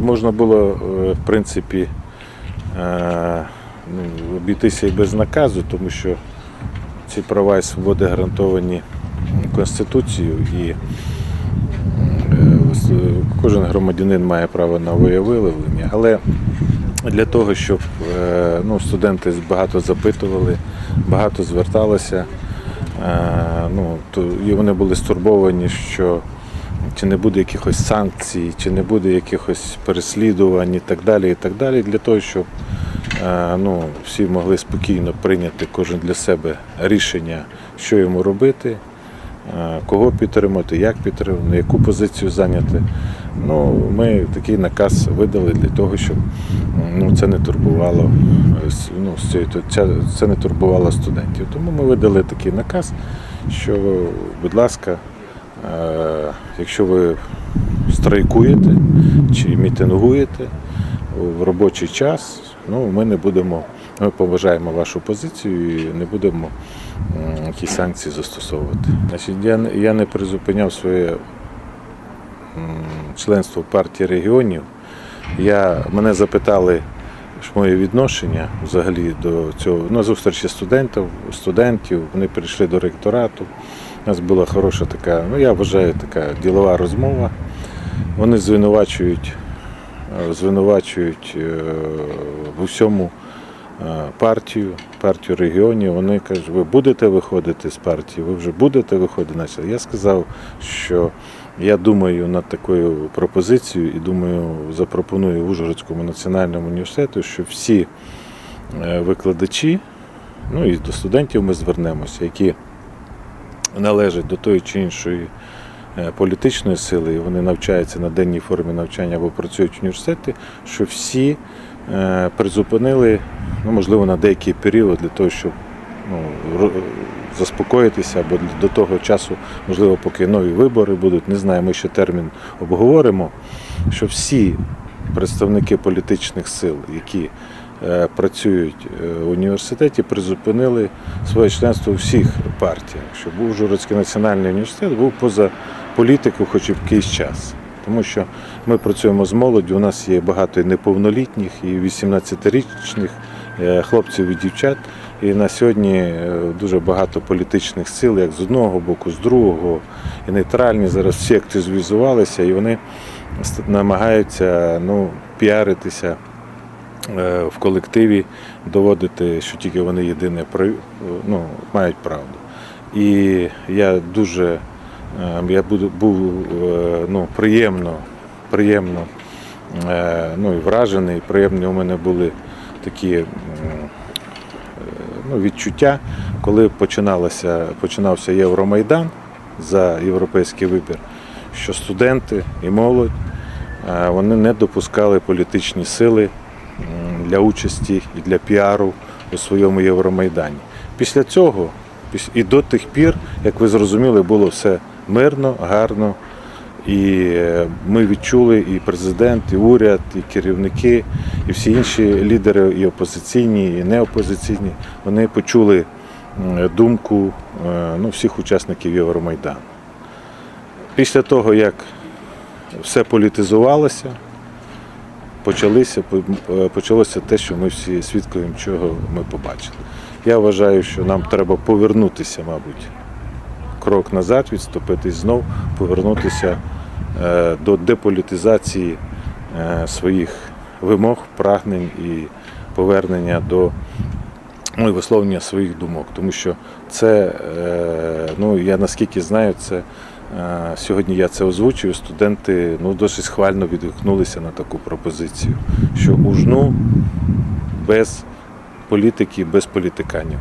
можна було, е, в принципі, е, ну, обійтися і без наказу, тому що ці права і свободи гарантовані Конституцією і е, кожен громадянин має право на волевиявлення. Але для того, щоб ну, студенти багато запитували, багато зверталися, ну, то, і вони були стурбовані, що чи не буде якихось санкцій, чи не буде якихось переслідувань і так далі. І так далі, для того, щоб е, ну, всі могли спокійно прийняти кожен для себе рішення, що йому робити, е, кого підтримати, як підтримати, яку позицію зайняти. Ну, ми такий наказ видали для того, щоб ну, це не турбувало е, ну, це не турбувало студентів. Тому ми видали такий наказ, що, будь ласка, якщо ви страйкуєте чи мітингуєте в робочий час, ну, ми не будемо, ми поважаємо вашу позицію і не будемо якісь санкції застосовувати. Значить, я, я не призупиняв своє членство в партії регіонів. Я, мене запитали ж моє відношення взагалі до цього. На зустрічі студентів, студентів, вони прийшли до ректорату. У нас була хороша така, ну я вважаю, така ділова розмова. Вони звинувачують, е, звинувачують е, в усьому е, партію, партію регіонів. Вони кажуть, ви будете виходити з партії, ви вже будете виходити. Я сказав, що я думаю над такою пропозицією і думаю, запропоную Ужгородському національному університету, що всі викладачі, ну і до студентів ми звернемося, які належать до тої чи іншої е, політичної сили, і вони навчаються на денній формі навчання або працюють в університеті, що всі е, призупинили, ну, можливо, на деякий період для того, щоб ну, заспокоїтися, або до того часу, можливо, поки нові вибори будуть, не знаю, ми ще термін обговоримо, що всі представники політичних сил, які працюють е, в університеті, призупинили своє членство у всіх партіях, щоб Ужгородський національний університет був поза політику хоч і в якийсь час. Тому що ми працюємо з молоддю, у нас є багато і неповнолітніх, і 18-річних е, хлопців і дівчат. І на сьогодні е, дуже багато політичних сил, як з одного боку, з другого, і нейтральні. Зараз всі активізувалися і вони намагаються ну, піаритися е, в колективі, доводити, що тільки вони єдине ну, мають правду. І я дуже е, я буду, був е, ну, приємно, приємно е, ну, і вражений, приємні у мене були такі е, ну, відчуття, коли починалося, починався Євромайдан за європейський вибір, що студенти і молодь е, вони не допускали політичні сили для участі і для піару у своєму Євромайдані. Після цього і до тих пір, як ви зрозуміли, було все мирно, гарно. І е, ми відчули і президент, і уряд, і керівники, і всі інші лідери, і опозиційні, і неопозиційні, вони почули думку е, ну, всіх учасників Євромайдану. Після того, як все політизувалося, почалися, почалося те, що ми всі свідкуємо, чого ми побачили. Я вважаю, що нам треба повернутися, мабуть, крок назад, відступити знов, повернутися е, до деполітизації е, своїх вимог, прагнень і повернення до ну, висловлення своїх думок. Тому що це, е, ну я наскільки знаю, це е, сьогодні я це озвучую. Студенти ну, досить схвально відгукнулися на таку пропозицію, що ужну без політики, без політиканів.